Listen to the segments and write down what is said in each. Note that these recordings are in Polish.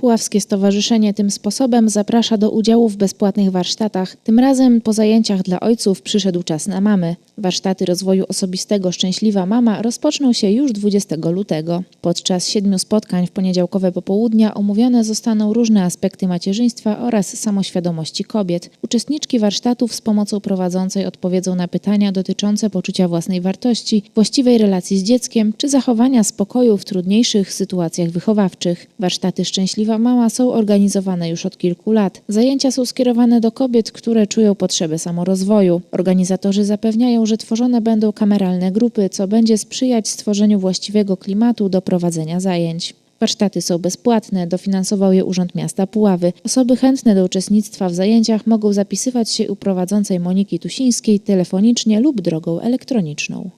Puławskie Stowarzyszenie tym sposobem zaprasza do udziału w bezpłatnych warsztatach. Tym razem po zajęciach dla ojców przyszedł czas na mamy. Warsztaty rozwoju osobistego Szczęśliwa Mama rozpoczną się już 20 lutego. Podczas siedmiu spotkań w poniedziałkowe popołudnia omówione zostaną różne aspekty macierzyństwa oraz samoświadomości kobiet. Uczestniczki warsztatów z pomocą prowadzącej odpowiedzą na pytania dotyczące poczucia własnej wartości, właściwej relacji z dzieckiem czy zachowania spokoju w trudniejszych sytuacjach wychowawczych. Warsztaty Szczęśliwa Mama są organizowane już od kilku lat. Zajęcia są skierowane do kobiet, które czują potrzebę samorozwoju. Organizatorzy zapewniają, że tworzone będą kameralne grupy, co będzie sprzyjać stworzeniu właściwego klimatu do prowadzenia zajęć. Warsztaty są bezpłatne, dofinansował je Urząd Miasta Puławy. Osoby chętne do uczestnictwa w zajęciach mogą zapisywać się u prowadzącej Moniki Tusińskiej telefonicznie lub drogą elektroniczną.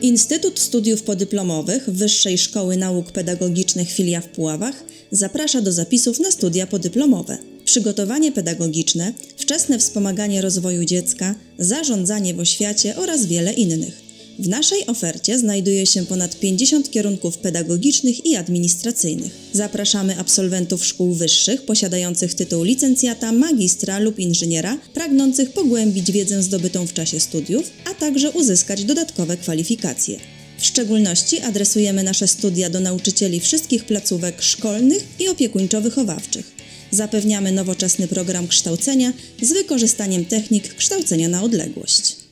Instytut Studiów Podyplomowych Wyższej Szkoły Nauk Pedagogicznych Filia w Puławach zaprasza do zapisów na studia podyplomowe. Przygotowanie pedagogiczne, wczesne wspomaganie rozwoju dziecka, zarządzanie w oświacie oraz wiele innych. W naszej ofercie znajduje się ponad 50 kierunków pedagogicznych i administracyjnych. Zapraszamy absolwentów szkół wyższych posiadających tytuł licencjata, magistra lub inżyniera, pragnących pogłębić wiedzę zdobytą w czasie studiów, a także uzyskać dodatkowe kwalifikacje. W szczególności adresujemy nasze studia do nauczycieli wszystkich placówek szkolnych i opiekuńczo-wychowawczych. Zapewniamy nowoczesny program kształcenia z wykorzystaniem technik kształcenia na odległość.